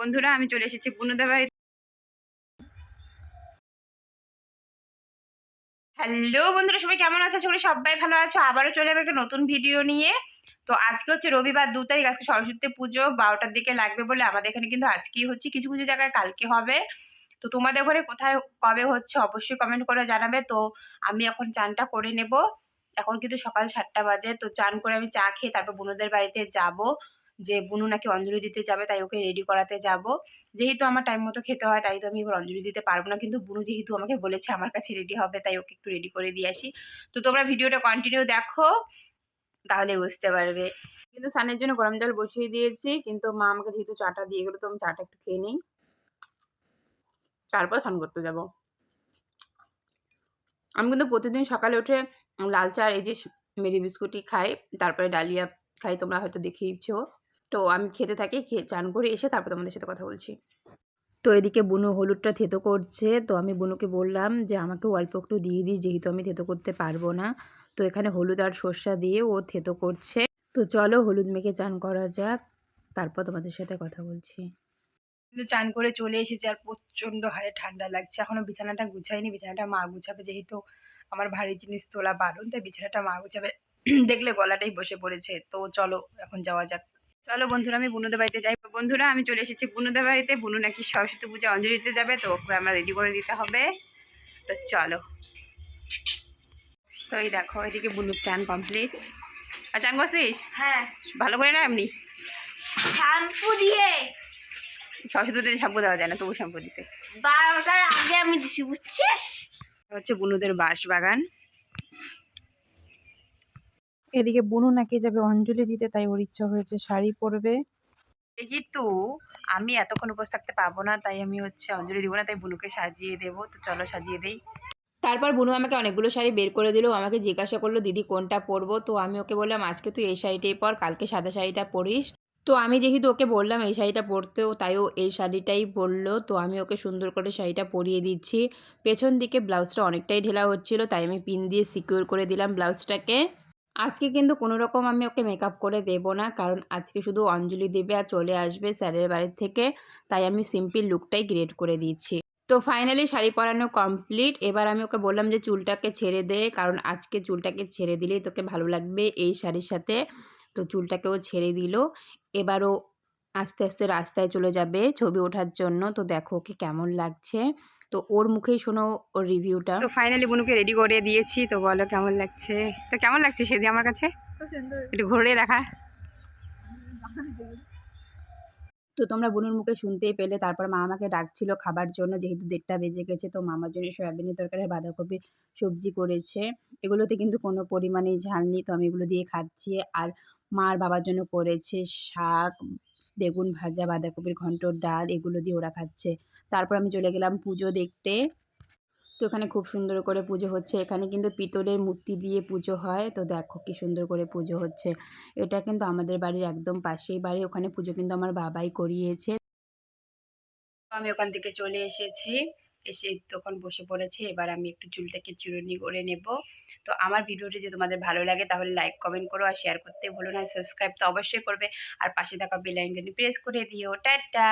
বন্ধুরা, আমি চলে এসেছি বুনুদের বাড়ি হ্যালো বন্ধুরা, সবাই কেমন আছো? সবাই সবাই ভালো আছো। আবারও চলে যাবে একটা নতুন ভিডিও নিয়ে। তো আজকে হচ্ছে রবিবার, দু তারিখ। আজকে সরস্বতী পুজো, বারোটার দিকে লাগবে বলে আমাদের এখানে কিন্তু আজকেই হচ্ছে কিছু কিছু জায়গায় কালকে হবে। তো তোমাদের ঘরে কোথায়, কবে হচ্ছে অবশ্যই কমেন্ট করে জানাবে। তো আমি এখন চানটা করে নেব। এখন কিন্তু সকাল সাতটা বাজে। তো চান করে আমি চা খেয়ে তারপর বুনুদের বাড়িতে যাব। যে, বুনু নাকি অঞ্জলি দিতে যাবে, তাই ওকে রেডি করাতে যাব। যেহেতু আমার টাইম মতো খেতে হয়, তাই তো আমি এবার অঞ্জলি দিতে পারব না। কিন্তু বুনু যেহেতু আমাকে বলেছে আমার কাছে রেডি হবে, তাই ওকে একটু রেডি করে দিয়ে আসি। তো তোমরা ভিডিওটা কন্টিনিউ দেখো, তাহলে বুঝতে পারবে। কিন্তু স্নানের জন্য গরম জল বসিয়ে দিয়েছি, কিন্তু মা আমাকে যেহেতু চাটা দিয়ে গেলো, তো আমি চাটা একটু খেয়ে নিই। তারপর স্নান করতে যাব। আমি কিন্তু প্রতিদিন সকালে উঠে লাল চা, এই যে, মেরি বিস্কুটই খাই, তারপরে ডালিয়া খাই, তোমরা হয়তো দেখেইছো। তো আমি খেতে থাকি, খেয়ে চান করে এসে তারপর তোমাদের সাথে কথা বলছি। তো এদিকে বুনু হলুদটা থেতো করছে, তো আমি বুনুকে বললাম যে, আমাকে অল্প একটু দিয়ে দিস, যেহেতু আমি থেতো করতে পারব না। তো এখানে হলুদ আর সর্ষা দিয়ে ও থেতো করছে। তো চলো হলুদ মেখে চান করা যাক, তারপর তোমাদের সাথে কথা বলছি। কিন্তু চান করে চলে এসেছি আর প্রচণ্ড হারে ঠান্ডা লাগছে। এখনও বিছানাটা গুছাইনি, বিছানাটা মা গুছাবে যেহেতু আমার ভারী জিনিস তোলা বারণ, তাই বিছানাটা মা গুছাবে। দেখলে গলাটাই বসে পড়েছে। তো চলো, এখন যাওয়া যাক। চলো বন্ধুরা আমি বুনুদের বাড়িতে যাই। বন্ধুরা আমি চলে এসেছি বুনুদের বাড়িতে। বুনু নাকি সরস্বতী পূজা অঞ্জলি দিতে যাবে তো ওকে আমার রেডি করে দিতে হবে। তো চলো। তো এই দেখো এদিকে বুনুর চান কমপ্লিট আর চান করছিস? হ্যাঁ। ভালো করে না এমনি? শ্যাম্পু দিয়ে। সরস্বতীতে শ্যাম্পু দেওয়া যায় না তবু শ্যাম্পু দিছে। বারোটার আগে আমি দিছি বুঝছিস? হচ্ছে বুনুদের বাঁশ বাগান এদিকে বুনু নাকি যাবে অঞ্জলি দিতে তাই ওর ইচ্ছা হয়েছে শাড়ি পরবে। যেহেতু আমি এতক্ষণ উপোস থাকতে পারব না তাই আমি হচ্ছে অঞ্জলি দিব না তাই বুনুকে সাজিয়ে দেবো তো চলো সাজিয়ে দেই। তারপর বুনু আমাকে অনেকগুলো শাড়ি বের করে দিল আমাকে জিজ্ঞাসা করল দিদি কোনটা পরবো? তো আমি ওকে বললাম আজকে তুই এই শাড়িটাই পর কালকে সাদা শাড়িটা পরিস। তো আমি যেহেতু ওকে বললাম এই শাড়িটা পরতেও তাইও এই শাড়িটাই পরলো তো আমি ওকে সুন্দর করে শাড়িটা পরিয়ে দিচ্ছি। পেছন দিকে ব্লাউজটা অনেকটাই ঢেলা হচ্ছিল তাই আমি পিন দিয়ে সিকিউর করে দিলাম ব্লাউজটাকে। আজকে কিন্তু কোনো রকম আমি ওকে মেকআপ করে দেব না। কারণ আজকে শুধু অঞ্জলি দেবে আর চলে আসবে স্যারের বাড়ির থেকে। তাই আমি সিম্পল লুকটাই ক্রিয়েট করে দিয়েছি তো ফাইনালি শাড়ি পরানো কমপ্লিট এবার আমি ওকে বললাম যে চুলটাকে ছেড়ে দে। কারণ আজকে চুলটাকে ছেড়ে দিলেই তোকে ভালো লাগবে এই শাড়ির সাথে। তো চুলটাকেও ছেড়ে দিল। এবারও আস্তে আস্তে রাস্তায় চলে যাবে ছবি ওঠার জন্য। তো দেখো ওকে কেমন লাগছে। তো ওর মুখেই শোনো ওর রিভিউটা তো ফাইনালি বনুকে রেডি করে দিয়েছি তো বলো কেমন লাগছে? তো কেমন লাগছে সেদিন আমার কাছে? একটু ঘুরে দেখা। তো তোমরা বুনুর মুখে শুনতেই পেলে তারপর মা আমাকে ডাকছিল খাবার জন্য যেহেতু দেড়টা বেজে গেছে তো মামার জন্য সয়াবিনের তরকারি আর বাঁধাকপি সবজি করেছে। এগুলোতে কিন্তু কোনো পরিমাণেই ঝাল নেই তো আমি এগুলো দিয়ে খাচ্ছি। আর মার বাবার জন্য করেছে শাক বেগুন ভাজা, বাঁধাকপির ঘন্টর ডাল এগুলো দিয়ে ওরা খাচ্ছে। তারপর আমি চলে গেলাম পুজো দেখতে। তো এখানে খুব সুন্দর করে পুজো হচ্ছে। এখানে কিন্তু পিতলের মূর্তি দিয়ে পুজো হয়। তো দেখো কি সুন্দর করে পুজো হচ্ছে। এটা কিন্তু আমাদের বাড়ির একদম পাশেই বাড়ি। ওখানে পুজো কিন্তু আমার বাবাই করিয়েছে। আমি ওখান থেকে চলে এসেছি। এসে তখন বসে পড়েছি। এবার আমি একটু চুলটাকে চুরনি করে নেব। তো আমার ভিডিওটি যদি তোমাদের ভালো লাগে তাহলে লাইক কমেন্ট করো আর শেয়ার করতে ভুলো না সাবস্ক্রাইব তো অবশ্যই করবে। আর পাশে থাকা বেল প্রেস করে দিও। টাটা!